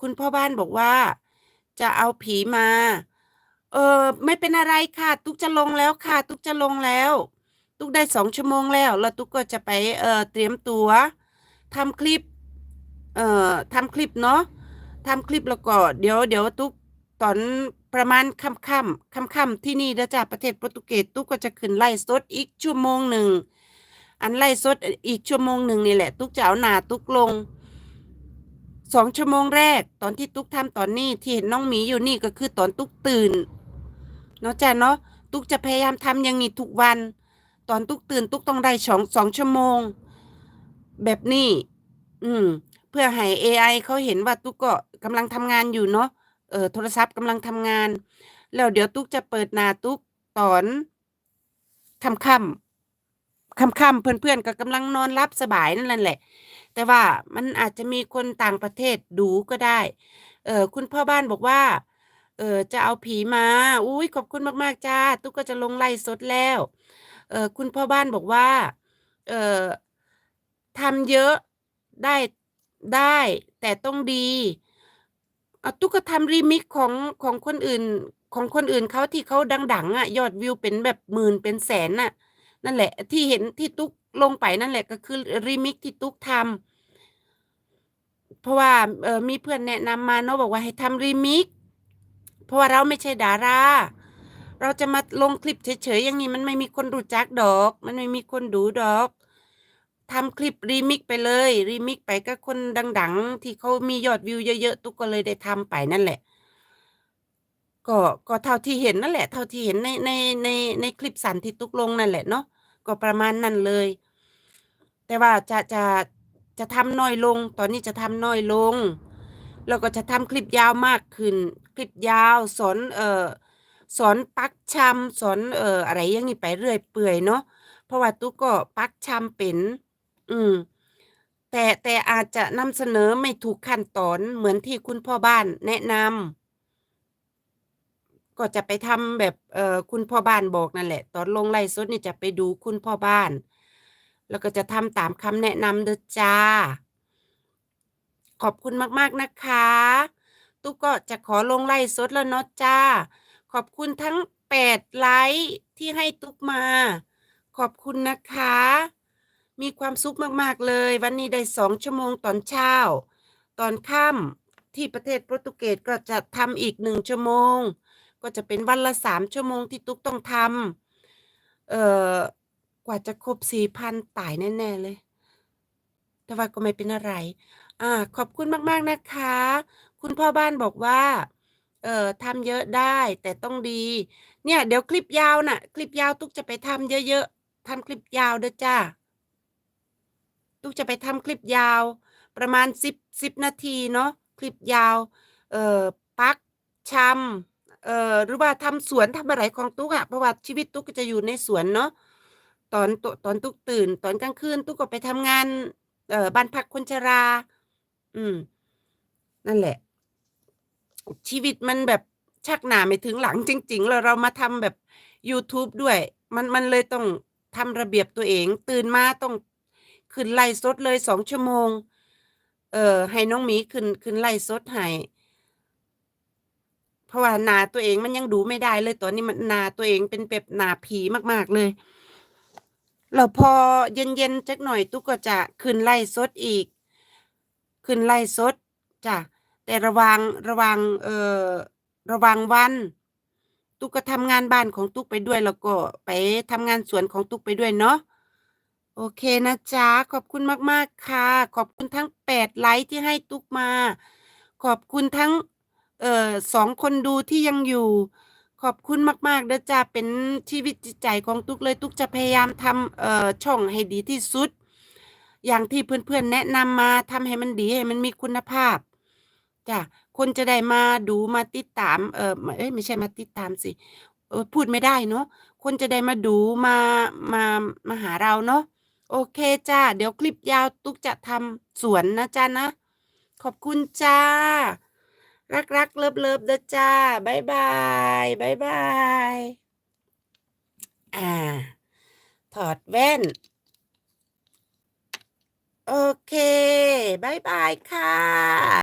คุณพ่อบ้านบอกว่า จะเอาผีมา เออไม่เป็นอะไรค่ะ ตุ๊กจะลงแล้วค่ะ ตุ๊กจะลงแล้ว ตุ๊กได้สองชั่วโมงแล้ว แล้วตุ๊กก็จะไปเออเตรียมตัวทำคลิป เอ่อทำคลิปเนาะทำคลิปแล้วก็เดี๋ยวเดี๋ยวตุ๊กตอนประมาณค่ำค่ำค่ำค่ำที่นี่นะจ๊ะประเทศโปรตุเกสตุ๊กก็จะขึ้นไล่สดอีกชั่วโมงหนึ่ง อันไล่สดอีกชั่วโมงหนึ่งนี่แหละ ตุ๊กจะเอาหนาตุ๊กลง สองชั่วโมงแรก ตอนที่ตุ๊กทำตอนนี้ที่เห็นน้องหมีอยู่นี่ก็คือตอนตุ๊กตื่นเนาะจ้ะเนาะตุ๊กจะพยายามทำอย่างนี้ทุกวัน ตอนตุ๊กตื่นตุ๊กต้องได้สองสองชั่วโมง แบบนี้ อืม เพื่อให้ AI เขาเห็นว่าตุ๊กก็กำลังทำงานอยู่เนาะเออโทรศัพท์กำลังทำงาน แล้วเดี๋ยวตุ๊กจะเปิดหน้าตุ๊กตอนค่ำค่ำ ค่ำๆเพื่อนๆก็กำลังนอนรับสบายนั่นแหละ แต่ว่ามันอาจจะมีคนต่างประเทศดูก็ได้ เออคุณพ่อบ้านบอกว่า เออจะเอาผีมาอุ้ยขอบคุณมากๆจ้าตุ๊กก็จะลงไล่สดแล้ว เออคุณพ่อบ้านบอกว่า เออทำเยอะได้ได้แต่ต้องดีเอาตุ๊กก็ทำรีมิกของของคนอื่นของคนอื่นเขาที่เขาดังๆอะ ยอดวิวเป็นแบบหมื่นเป็นแสนน่ะ นั่นแหละ ที่เห็นที่ตุ๊กลงไปนั่นแหละก็คือรีมิกที่ตุ๊กทำเพราะว่าเออมีเพื่อนแนะนำมาเนาะบอกว่าให้ทำรีมิกเพราะว่าเราไม่ใช่ดารา เราจะมาลงคลิปเฉยๆอย่างนี้มันไม่มีคนรู้จักดอก มันไม่มีคนดูดอกทำคลิปรีมิกไปเลยรีมิกไปกับคนดัง ๆ ที่เขามียอดวิวเยอะๆตุ๊กก็เลยได้ทำไปนั่นแหละ ก็ก็เท่าที่เห็นนั่นแหละ เท่าที่เห็นในในในในคลิปสันที่ตุกลงนั่นแหละเนาะก็ประมาณนั้นเลย แต่ว่าจะจะจะทำน้อยลง ตอนนี้จะทำน้อยลง แล้วก็จะทำคลิปยาวมากขึ้น คลิปยาวสอนเอ่อสอนปักชำสอนเอ่ออะไรอย่างนี้ไปเรื่อยเปื่อยเนาะเพราะว่าตุ๊กก็ปักชำเป็น อืม แต่แต่อาจจะนำเสนอไม่ถูกขั้นตอนเหมือนที่คุณพ่อบ้านแนะนำ ก็จะไปทำแบบเอ่อคุณพ่อบ้านบอกนั่นแหละ ตอนลงไลฟ์สดนี่จะไปดูคุณพ่อบ้าน แล้วก็จะทำตามคำแนะนำเด้อจ้า ขอบคุณมากๆนะคะ ตุ๊กก็จะขอลงไลฟ์สดแล้วเนาะจ้า ขอบคุณทั้งแปดไลค์ที่ให้ตุ๊กมา ขอบคุณนะคะ มีความสุขมากๆเลย วันนี้ได้สองชั่วโมงตอนเช้า ตอนค่ำที่ประเทศโปรตุเกสก็จะทำอีกหนึ่งชั่วโมง ก็จะเป็นวันละสามชั่วโมงที่ตุ๊กต้องทำเอ่อกว่าจะครบสี่พันตายแน่ ๆ เลย แต่ว่าก็ไม่เป็นอะไร อ่า ขอบคุณมากๆนะคะ คุณพ่อบ้านบอกว่า เอ่อทำเยอะได้แต่ต้องดี เนี่ย เดี๋ยวคลิปยาวน่ะ คลิปยาวตุ๊กจะไปทำเยอะๆทำคลิปยาวเด้อจ้าตุ๊กจะไปทำคลิปยาว ประมาณสิบสิบนาทีเนาะคลิปยาว เอ่อปักชำ เอ่อหรือว่าทำสวนทำอะไรของตุ๊กอะเพราะว่าชีวิตตุ๊กก็จะอยู่ในสวนเนาะตอนตตอนตุ๊กตื่น ตอนกลางคืนตุ๊กก็ไปทำงานเอ่อบ้านพักคนชรา อืม นั่นแหละ ชีวิตมันแบบชักหน้าไม่ถึงหลังจริง ๆ แล้วเรามาทำแบบ YouTube ด้วย มันมันเลยต้องทำระเบียบตัวเอง ตื่นมาต้องขึ้นไลฟ์สดเลยสองชั่วโมง เอ่อให้น้องหมีขึ้นขึ้นไลฟ์สดให้ เพราะว่าหนาตัวเองมันยังดูไม่ได้เลยตอนนี้มันหนาตัวเองเป็นแบบหนาผีมากๆเลยแล้วพอเย็นๆจักหน่อยตุ๊กก็จะขึ้นไลฟ์สดอีก ขึ้นไลฟ์สดจ้ะแต่ระว่างระว่างเอ่อระว่างวัน ตุ๊กก็ทำงานบ้านของตุ๊กไปด้วยแล้วก็ไปทำงานสวนของตุ๊กไปด้วยเนาะโอเคนะจ๊ะขอบคุณมากๆค่ะ ขอบคุณทั้งแปดไลค์ที่ให้ตุ๊กมา ขอบคุณทั้ง เอ่อสองคนดูที่ยังอยู่ ขอบคุณมาก ๆเด้อจ้าเป็นชีวิตจิตใจของตุ๊กเลยตุ๊กจะพยายามทำเอ่อช่องให้ดีที่สุด อย่างที่เพื่อนๆแนะนำมาทำให้มันดีให้มันมีคุณภาพจ้ะคนจะได้มาดูมาติดตาม เอ่อเอ๊ยไม่ใช่มาติดตามสิพูดไม่ได้เนาะคนจะได้มาดูมามามาหาเราเนาะโอเคจ้าเดี๋ยวคลิปยาวตุ๊กจะทำสวนนะจ๊ะนะ ขอบคุณจ้า รักๆเลิฟๆเด้อจ้าบายบายบายบายอ่า ถอดแว่น โอเคบายบายค่ะ